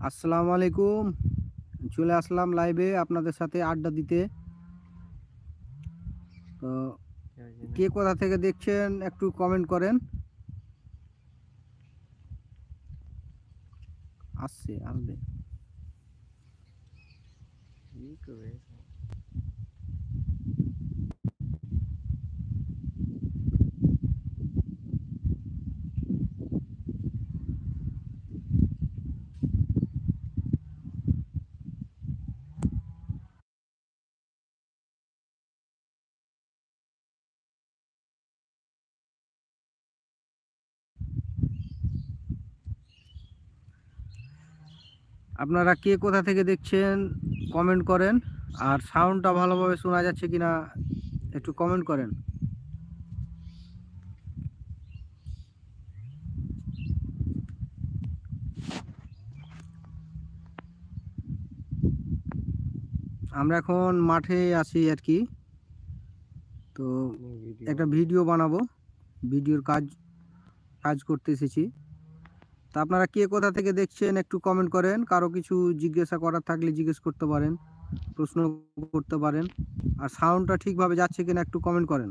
আসসালামু আলাইকুম চলে আসলাম লাইভে আপনাদের সাথে আড্ডা দিতে। তো কে কোথা থেকে দেখছেন একটু কমেন্ট করেন। আসছে, আসবে। আপনারা কে কোথা থেকে দেখছেন কমেন্ট করেন। আর সাউন্ডটা ভালোভাবে শোনা যাচ্ছে কিনা একটু কমেন্ট করেন। আমরা এখন মাঠে আছি আর কি। তো একটা ভিডিও বানাবো। ভিডিওর কাজ কাজ করতে এসেছি। তা আপনারা কে কোথা থেকে দেখছেন একটু কমেন্ট করেন। কারও কিছু জিজ্ঞাসা করার থাকলে জিজ্ঞেস করতে পারেন, প্রশ্ন করতে পারেন। আর সাউন্ডটা ঠিকভাবে যাচ্ছে কিনা একটু কমেন্ট করেন।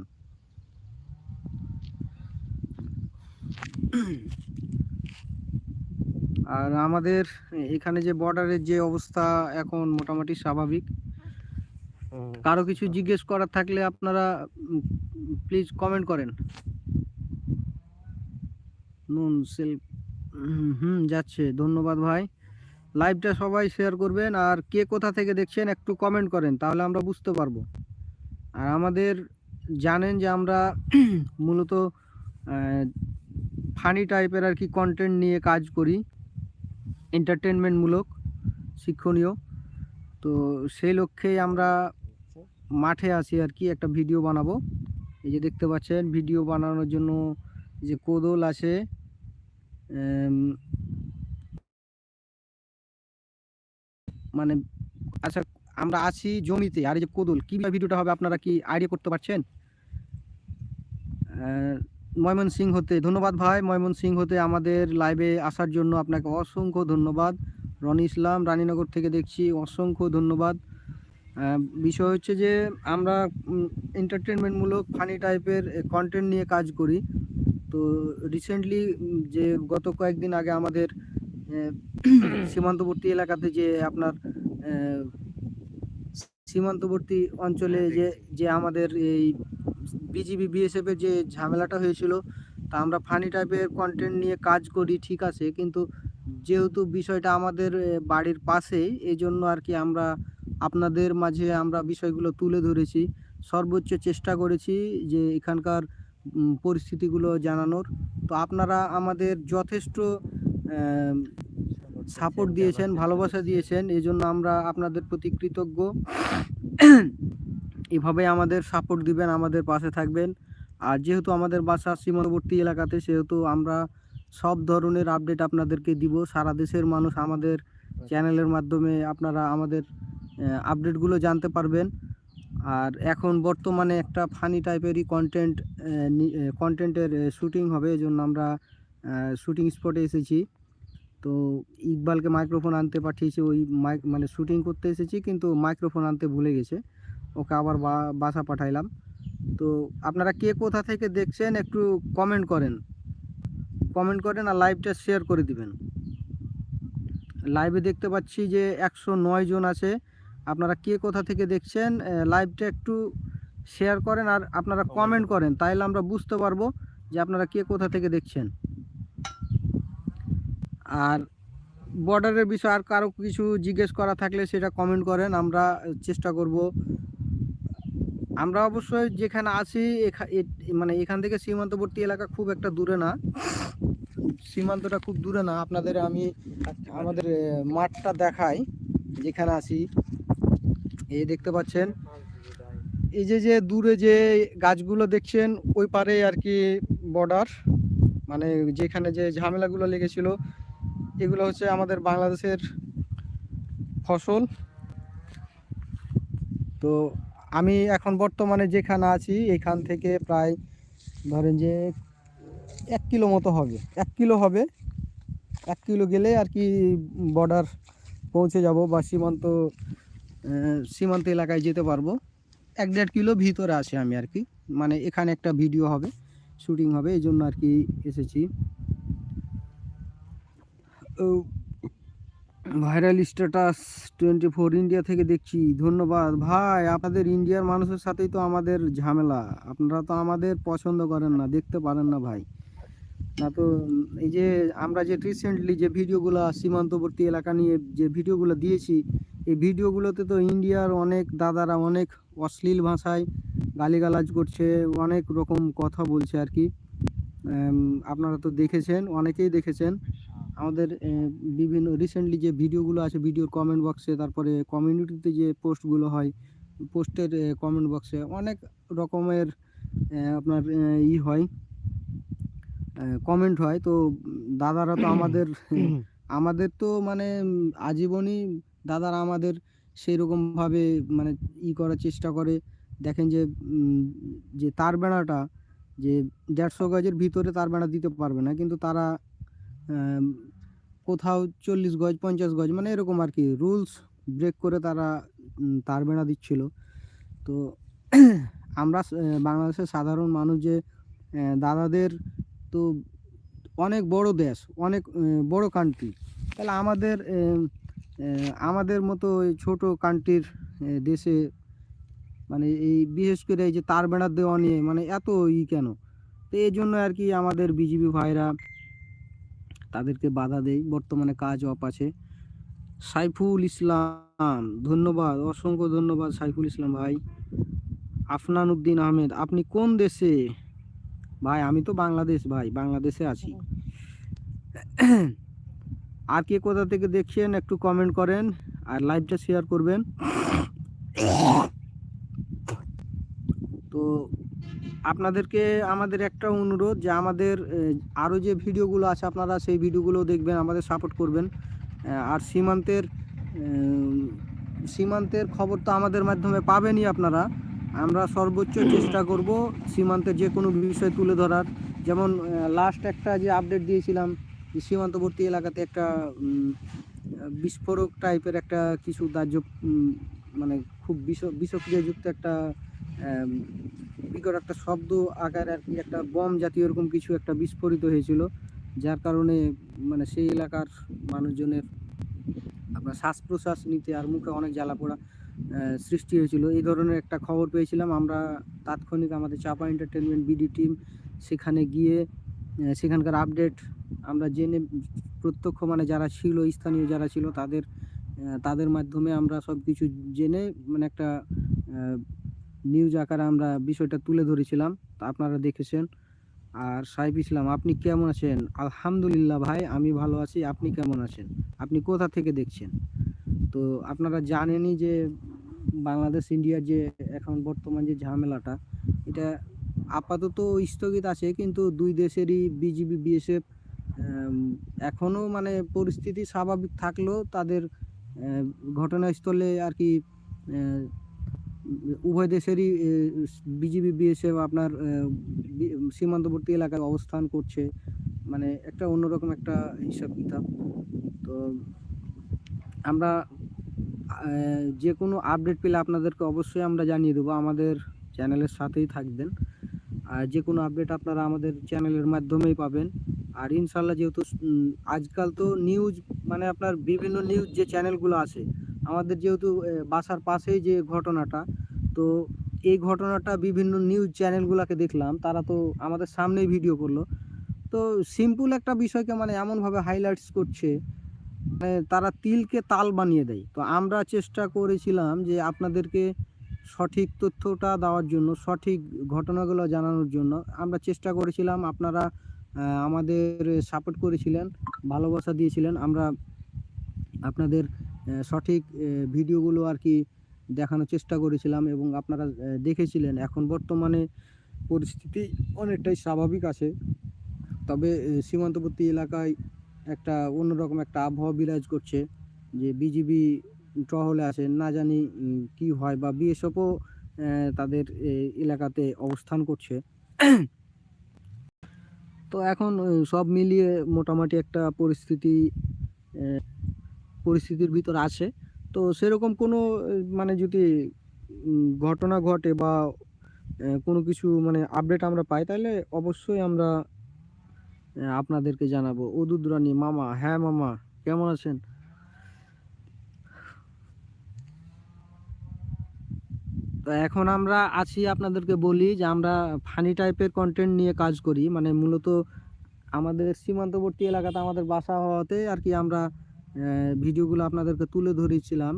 আর আমাদের এখানে যে বর্ডারের যে অবস্থা এখন মোটামুটি স্বাভাবিক। কারও কিছু জিজ্ঞেস করার থাকলে আপনারা প্লিজ কমেন্ট করেন। নুন সেলফ হুম, যাচ্ছে। ধন্যবাদ ভাই। লাইভটা সবাই শেয়ার করবেন আর কে কোথা থেকে দেখছেন একটু কমেন্ট করেন, তাহলে আমরা বুঝতে পারব। আর আমাদের জানেন যে আমরা মূলত ফানি টাইপের আর কি কন্টেন্ট নিয়ে কাজ করি। এন্টারটেনমেন্টমূলক শিক্ষণীয়। তো সেই লক্ষ্যেই আমরা মাঠে আসি আর কি, একটা ভিডিও বানাবো। এই যে দেখতে পাচ্ছেন ভিডিও বানানোর জন্য যে কোদল আছে মানে আচ্ছা আমরা আছি জমিতে, আর এই যে কোদল কীভাবে ভিডিওটা হবে আপনারা কি আইডিয়া করতে পারছেন? ময়মন সিং হতে ধন্যবাদ ভাই ময়মন সিং হতে আমাদের লাইভে আসার জন্য আপনাকে অসংখ্য ধন্যবাদ। রনি ইসলাম, রানীনগর থেকে দেখছি, অসংখ্য ধন্যবাদ। বিষয় হচ্ছে যে আমরা এন্টারটেনমেন্টমূলক ফানি টাইপের কন্টেন্ট নিয়ে কাজ করি। তো রিসেন্টলি যে গত কয়েকদিন আগে আমাদের সীমান্তবর্তী এলাকাতে যে আপনার সীমান্তবর্তী অঞ্চলে যে যে আমাদের এই বিজিবি বিএসএফ এর যে ঝামেলাটা হয়েছিল তা আমরা ফানি টাইপের কন্টেন্ট নিয়ে কাজ করি ঠিক আছে কিন্তু যেহেতু বিষয়টা আমাদের বাড়ির পাশেই এই জন্য আর কি আমরা আপনাদের মাঝে আমরা বিষয়গুলো তুলে ধরেছি। সর্বোচ্চ চেষ্টা করেছি যে এখানকার পরিস্থিতিগুলো জানানোর। তো আপনারা আমাদের যথেষ্ট সাপোর্ট দিয়েছেন, ভালোবাসা দিয়েছেন এই জন্য আমরা আপনাদের প্রতি কৃতজ্ঞ। এভাবে আমাদের সাপোর্ট দিবেন, আমাদের পাশে থাকবেন। আর যেহেতু আমাদের বাসা সীমান্তবর্তী এলাকাতে, সেহেতু আমরা সব ধরনের আপডেট আপনাদেরকে দিব। সারা দেশের মানুষ আমাদের চ্যানেলের মাধ্যমে আপনারা আমাদের আপডেটগুলো জানতে পারবেন। আর এখন বর্তমানে একটা ফানি টাইপেরই কন্টেন্ট কন্টেন্টের শুটিং হবে এই জন্য আমরা শুটিং স্পটে এসেছি। তো ইকবালকে মাইক্রোফোন আনতে পাঠিয়েছি, ওই মাইক মানে শুটিং করতে এসেছি, কিন্তু মাইক্রোফোন আনতে ভুলে গেছে। ওকে আবার বাসা পাঠাইলাম। তো আপনারা কে কোথা থেকে দেখছেন, একটু কমেন্ট করেন। কমেন্ট করেন আর লাইভটা শেয়ার করে দিবেন। লাইভে দেখতে পাচ্ছি যে একশো নয় জন আছে। আপনারা কে কোথা থেকে দেখছেন লাইভটা একটু শেয়ার করেন আর আপনারা কমেন্ট করেন তাহলে আমরা বুঝতে পারব যে আপনারা কে কোথা থেকে দেখছেন। আর বর্ডারের বিষয়ে আর কারও কিছু জিজ্ঞেস করা থাকলে সেটা কমেন্ট করেন আমরা চেষ্টা করব। আমরা অবশ্যই যেখানে আছি এখা- এ- মানে এখান থেকে সীমান্তবর্তী এলাকা খুব একটা দূরে না। সীমান্তটা খুব দূরে না আপনাদের আমি আমাদের মাঠটা দেখাই যেখানে আছি। এই দেখতে পাচ্ছেন। এই যে যে দূরে যে গাছগুলো দেখছেন, ওই পারে আর কি বর্ডার মানে যেখানে যে ঝামেলাগুলো লেগেছিল, এগুলো হচ্ছে আমাদের বাংলাদেশের ফসল। তো আমি এখন বর্তমানে যেখানে আছি, এখান থেকে প্রায় ধরেন যে এক কিলো মতো হবে। এক কিলো হবে। এক কিলো গেলে আর কি বর্ডার পৌঁছে যাব বা সীমান্ত সীমান্ত এলাকায় যেতে পারব। এক দেড় কিলো ভিতরে আছে আমি আর কি। মানে এখানে একটা ভিডিও হবে, শুটিং হবে এই জন্য আর কি এসেছি। Viral status twenty four India থেকে দেখছি। ধন্যবাদ। ভাই, আপনাদের ইন্ডিয়ার মানুষের সাথেই তো আমাদের ঝামেলা। আপনারা তো আমাদের পছন্দ করেন না, দেখতে পারেন না ভাই। না তো, এই যে আমরা যে রিসেন্টলি যে ভিডিওগুলো সীমান্তবর্তী এলাকা নিয়ে যে ভিডিওগুলো দিয়েছি এই ভিডিওগুলোতে তো ইন্ডিয়ার অনেক দাদারা অনেক অশ্লীল ভাষায় গালিগালাজ করছে অনেক রকম কথা বলছে আর কি। আপনারা তো দেখেছেন অনেকেই দেখেছেন। আমাদের বিভিন্ন রিসেন্টলি যে ভিডিওগুলো আছে ভিডিওর কমেন্ট বক্সে তারপরে কমিউনিটিতে যে পোস্টগুলো হয় পোস্টের কমেন্ট বক্সে অনেক রকমের আপনার ই হয় কমেন্ট হয়। তো দাদারা তো আমাদের আমাদের তো মানে আজীবনই দাদারা আমাদের সেই রকমভাবে মানে ই করার চেষ্টা করে। দেখেন যে যে তার বেড়াটা, যে দেড়শো গজের ভিতরে তার বেড়া দিতে পারবে না। কিন্তু তারা কোথাও চল্লিশ গজ, পঞ্চাশ গজ মানে এরকম আর কি রুলস ব্রেক করে তারা তার বেড়া দিচ্ছিল। তো আমরা বাংলাদেশের সাধারণ মানুষ যে দাদাদের তো অনেক বড় দেশ, অনেক বড় কান্ট্রি তাহলে আমাদের আমাদের মতো এই ছোট কান্ট্রির দেশে মানে এই বিশেষ করে এই যে তার বেড়া দেওয়া নিয়ে মানে এত ই কেন? তো এই জন্য আর কি আমাদের বিজিবি ভাইরা তাদেরকে বাধা দেয়। বর্তমানে কাজ অফ আছে। সাইফুল ইসলাম, ধন্যবাদ, অসংখ্য ধন্যবাদ সাইফুল ইসলাম ভাই। আফনান উদ্দিন আহমেদ, আপনি কোন দেশে? ভাই, আমি তো বাংলাদেশ, ভাই, বাংলাদেশে আছি। আর কে কোথা থেকে দেখছেন একটু কমেন্ট করেন আর লাইভটা শেয়ার করবেন। তো আপনাদেরকে আমাদের একটা অনুরোধ যে আমাদের আরও যে ভিডিওগুলো আছে আপনারা সেই ভিডিওগুলো দেখবেন, আমাদের সাপোর্ট করবেন। আর সীমান্তের সীমান্তের খবর তো আমাদের মাধ্যমে পাবেনই আপনারা। আমরা সর্বোচ্চ চেষ্টা করব সীমান্তের যে কোনো বিষয় তুলে ধরার। যেমন লাস্ট একটা যে আপডেট দিয়েছিলাম সীমান্তবর্তী এলাকাতে একটা বিস্ফোরক টাইপের একটা কিছু দাহ্য মানে খুব বিষ, বিষক্রিয়াযুক্ত একটা বিকট একটা শব্দ আকার আর কি, একটা বম জাতীয় এরকম কিছু একটা বিস্ফোরিত হয়েছিল, যার কারণে মানে সেই এলাকার মানুষজনের আপনার শ্বাস প্রশ্বাস নিতে আর মুখে অনেক জ্বালা পোড়া সৃষ্টি হয়েছিল। এই ধরনের একটা খবর পেয়েছিলাম। আমরা তাৎক্ষণিক আমাদের চাপা এন্টারটেনমেন্ট বিডি টিম সেখানে গিয়ে সেখানকার আপডেট আমরা জেনে প্রত্যক্ষ মানে যারা ছিল, স্থানীয় যারা ছিল, তাদের তাদের মাধ্যমে আমরা সব কিছু জেনে মানে একটা নিউজ আকারে আমরা বিষয়টা তুলে ধরেছিলাম। তা আপনারা দেখেছেন। আর সাইফ ইসলাম, আপনি কেমন আছেন? আলহামদুলিল্লাহ ভাই, আমি ভালো আছি। আপনি কেমন আছেন? আপনি কোথা থেকে দেখছেন? তো আপনারা জানেনই যে বাংলাদেশ, ইন্ডিয়ার যে এখন বর্তমান যে ঝামেলাটা, এটা আপাতত স্থগিত আছে, কিন্তু দুই দেশেরই বিজিবি, বিএসএফ এখনও মানে পরিস্থিতি স্বাভাবিক থাকলেও তাদের ঘটনাস্থলে আর কি উভয় দেশেরই বিজিবি, বিএসএফ আপনার সীমান্তবর্তী এলাকায় অবস্থান করছে। মানে একটা অন্যরকম একটা হিসাব কিতাব। তো আমরা যে কোনো আপডেট পেলে আপনাদেরকে অবশ্যই আমরা জানিয়ে দেবো। আমাদের চ্যানেলের সাথেই থাকবেন। আর যে কোনো আপডেট আপনারা আমাদের চ্যানেলের মাধ্যমেই পাবেন। আর ইনশাল্লাহ যেহেতু আজকাল তো নিউজ মানে আপনার বিভিন্ন নিউজ যে চ্যানেলগুলো আছে, আমাদের যেহেতু বাসার পাশেই যে ঘটনাটা, তো এই ঘটনাটা বিভিন্ন নিউজ চ্যানেলগুলোকে দেখলাম, তারা তো আমাদের সামনেই ভিডিও করল। তো সিম্পল একটা বিষয়কে মানে এমনভাবে হাইলাইটস করছে মানে তারা তিলকে তাল বানিয়ে দেয়। তো আমরা চেষ্টা করেছিলাম যে আপনাদেরকে সঠিক তথ্যটা দেওয়ার জন্য, সঠিক ঘটনাগুলো জানানোর জন্য আমরা চেষ্টা করেছিলাম। আপনারা আমাদের সাপোর্ট করেছিলেন, ভালোবাসা দিয়েছিলেন। আমরা আপনাদের সঠিক ভিডিওগুলো আর কি দেখানোর চেষ্টা করেছিলাম এবং আপনারা দেখেছিলেন। এখন বর্তমানে পরিস্থিতি অনেকটাই স্বাভাবিক আছে। তবে সীমান্তবর্তী এলাকায় একটা অন্যরকম একটা আবহাওয়া বিরাজ করছে, যে বিজিবি টহলে আছে না জানি কি হয় বা বিএসএফও তাদের এলাকাতে অবস্থান করছে। তো এখন সব মিলিয়ে মোটামুটি একটা পরিস্থিতি পরিস্থিতির ভিতর আছে। তো সেরকম কোনো মানে যদি ঘটনা ঘটে বা কোনো কিছু মানে আপডেট আমরা পাই, তাহলে অবশ্যই আমরা আপনাদেরকে জানাব। অদুদ রানী মামা হ্যাঁ মামা, কেমন আছেন? এখন আমরা আছি আপনাদেরকে বলি যে আমরা ফানি টাইপের কন্টেন্ট নিয়ে কাজ করি। মানে মূলত আমাদের সীমান্তবর্তী এলাকাতে আমাদের বাসা হওয়াতে আর কি আমরা ভিডিওগুলো আপনাদেরকে তুলে ধরেছিলাম।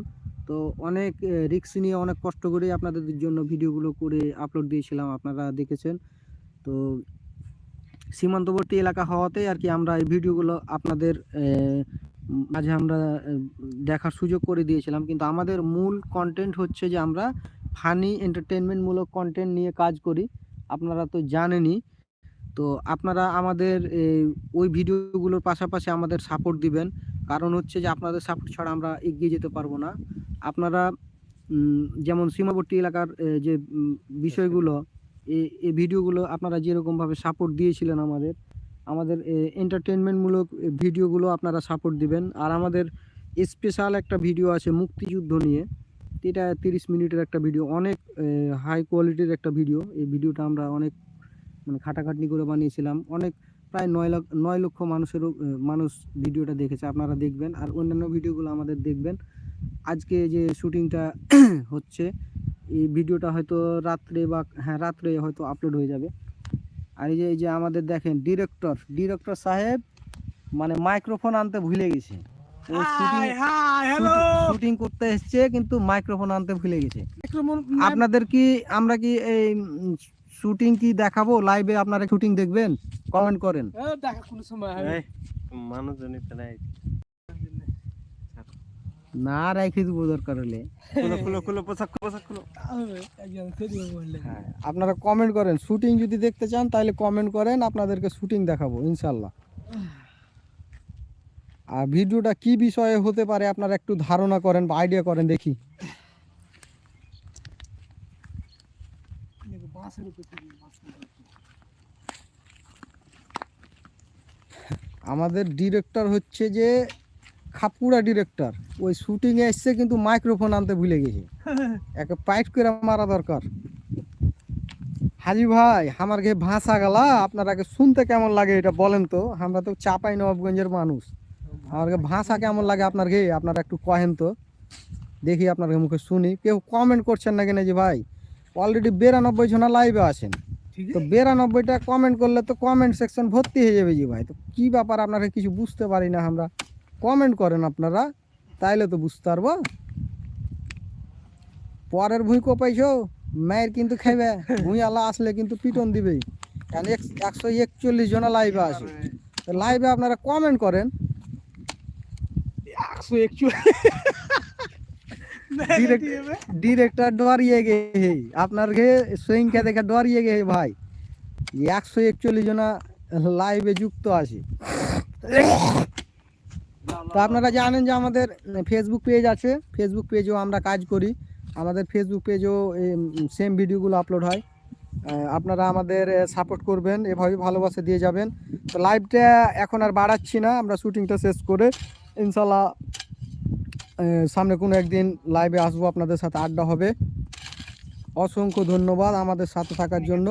তো অনেক রিক্স নিয়ে অনেক কষ্ট করে আপনাদের জন্য ভিডিওগুলো করে আপলোড দিয়েছিলাম, আপনারা দেখেছেন। তো সীমান্তবর্তী এলাকা হওয়াতে আর কি আমরা এই ভিডিওগুলো আপনাদের মাঝে আমরা দেখার সুযোগ করে দিয়েছিলাম। কিন্তু আমাদের মূল কন্টেন্ট হচ্ছে যে আমরা ফানি এন্টারটেনমেন্টমূলক কন্টেন্ট নিয়ে কাজ করি। আপনারা তো জানেনই। তো আপনারা আমাদের ওই ভিডিওগুলোর পাশাপাশি আমাদের সাপোর্ট দিবেন। কারণ হচ্ছে যে আপনাদের সাপোর্ট ছাড়া আমরা এগিয়ে যেতে পারব না। আপনারা যেমন সীমাবর্তী এলাকার যে বিষয়গুলো এই ভিডিওগুলো আপনারা যেরকমভাবে সাপোর্ট দিয়েছিলেন আমাদের আমাদের এন্টারটেনমেন্টমূলক ভিডিওগুলো আপনারা সাপোর্ট দিবেন। আর আমাদের স্পেশাল একটা ভিডিও আছে মুক্তিযুদ্ধ নিয়ে। এটা তিরিশ মিনিটের একটা ভিডিও অনেক হাই কোয়ালিটির একটা ভিডিও এই ভিডিওটা আমরা অনেক মানে খাটাখাটনি করে বানিয়েছিলাম। অনেক, প্রায় নয় লাখ, নয় লক্ষ মানুষেরও মানুষ ভিডিওটা দেখেছে, আপনারা দেখবেন। আর অন্যান্য ভিডিওগুলো আমাদের দেখবেন। আজকে যে শুটিংটা হচ্ছে, এই ভিডিওটা হয়তো রাত্রে বা হ্যাঁ রাত্রে হয়তো আপলোড হয়ে যাবে। আর এই যে এই যে আমাদের দেখেন ডিরেক্টর ডিরেক্টর সাহেব মানে মাইক্রোফোন আনতে ভুলে গেছে। ও শুটিং হ্যালো শুটিং করতে এসছে কিন্তু মাইক্রোফোন আনতে ভুলে গেছে। আপনাদের কি আমরা কি এই শুটিং কি দেখাবো? লাইভে আপনারা শুটিং দেখবেন? কমেন্ট করেন। দেখা কোনো সময় মানুষজনই তো নাই। না রেখে দেবো দরকার হলে। হ্যাঁ আপনারা কমেন্ট করেন। শুটিং যদি দেখতে চান তাহলে কমেন্ট করেন আপনাদেরকে শুটিং দেখাবো ইনশাল্লাহ। আর ভিডিওটা কি বিষয়ে হতে পারে আপনারা একটু ধারণা করেন বা আইডিয়া করেন দেখি। আমাদের ডিরেক্টর হচ্ছে যে খাপুরা ডিরেক্টর ওই শুটিংয়ে এসছে কিন্তু মাইক্রোফোন আনতে ভুলে গেছে। একে পাইট করে মারা দরকার। হাজি ভাই, আমার ঘে ভাষা গেলা আপনারাকে শুনতে কেমন লাগে এটা বলেন তো? আমরা তো চাপাই নবাবগঞ্জের মানুষ। আমার ভাষা কেমন লাগে আপনার ঘে আপনারা একটু কহেন তো। দেখি আপনার মুখে শুনি। কেউ কমেন্ট করছেন না কিনা যে ভাই? অলরেডি বিরানব্বই জনা লাইভে আছেন। তো বিরানব্বইটা কমেন্ট করলে তো কমেন্ট সেকশন ভর্তি হয়ে যাবে জি ভাই। তো কী ব্যাপার আপনারা কিছু বুঝতে পারি না আমরা। কমেন্ট করেন আপনারা। তাইলে তো বুঝতে পারব। পরের ভুঁই কোপাইছো মায়ের কিন্তু খাইবে। ভুঁই আলা আসলে কিন্তু পিটন দিবে কারণ এক- একশো একচল্লিশ জনা লাইভে আছে। তো লাইভে আপনারা কমেন্ট করেন। একচুয়ালি ডিরেক্টর ডরিয়ে গে হে। আপনার ঘে সংখ্যা দেখে ডরিয়ে গে ভাই। একশো একচল্লিশ জনা লাইভে যুক্ত আছে। তো আপনারা জানেন যে আমাদের ফেসবুক পেজ আছে। ফেসবুক পেজেও আমরা কাজ করি। আমাদের ফেসবুক পেজেও সেম ভিডিওগুলো আপলোড হয়। আপনারা আমাদের সাপোর্ট করবেন। এভাবে ভালোবাসা দিয়ে যাবেন। তো লাইভটা এখন আর বাড়াচ্ছি না। আমরা শুটিংটা শেষ করে ইনশাল্লাহ সামনে কোনো একদিন লাইভে আসব, আপনাদের সাথে আড্ডা হবে। অসংখ্য ধন্যবাদ আমাদের সাথে থাকার জন্য।